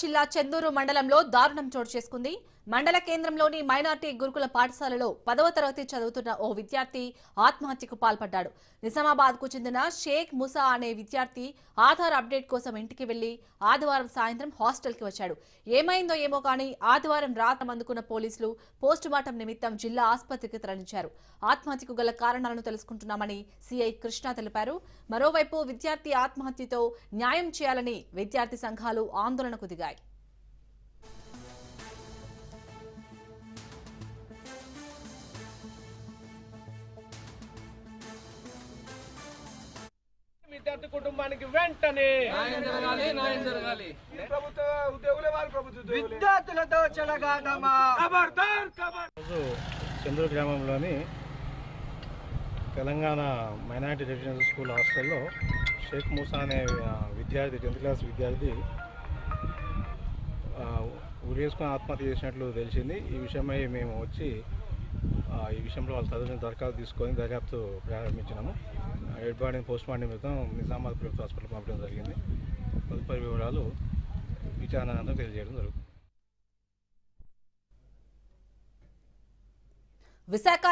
జిల్లా చెందూరు మండలంలో దారుణం చోటు చేసుకుంది. మండల కేంద్రంలోని మైనార్టీ గురుకుల పాఠశాలలో పదవ తరగతి చదువుతున్న ఓ విద్యార్థి ఆత్మహత్యకు పాల్పడ్డాడు. నిజామాబాద్కు చెందిన షేక్ ముసా అనే విద్యార్థి ఆధార్ అప్డేట్ కోసం ఇంటికి వెళ్ళి ఆదివారం సాయంత్రం హాస్టల్కి వచ్చాడు. ఏమైందో ఏమో కానీ ఆదివారం రాత్రి అందుకున్న పోలీసులు పోస్టుమార్టం నిమిత్తం జిల్లా ఆసుపత్రికి తరలించారు. ఆత్మహత్యకు గల కారణాలను తెలుసుకుంటున్నామని సిఐ కృష్ణ తెలిపారు. మరోవైపు విద్యార్థి ఆత్మహత్యతో న్యాయం చేయాలని విద్యార్థి సంఘాలు ఆందోళనకు దిగాయి. విద్యార్థి కుటుంబానికి వెంటనే విద్యార్థులతో చంద్రూరు గ్రామంలోని తెలంగాణ మైనారిటీ రెసిడెన్షియల్ స్కూల్ హాస్టల్లో షేక్ మూసా అనే విద్యార్థి టెన్త్ క్లాస్ విద్యార్థి ఉరేసుకుని ఆత్మహత్య చేసినట్లు తెలిసింది. ఈ విషయమై మేము వచ్చి ఈ విషయంలో వాళ్ళ తదుపరి దరఖాస్తు తీసుకొని దర్యాప్తు ప్రారంభించినాము. డెడ్ బాడీని పోస్ట్ మార్టం నిమిత్తం నిజామాబాద్ ప్రభుత్వ హాస్పిటల్ పంపడం జరిగింది. తదుపరి వివరాలు విచారణ తెలియజేయడం జరుగుతుంది. విశాఖ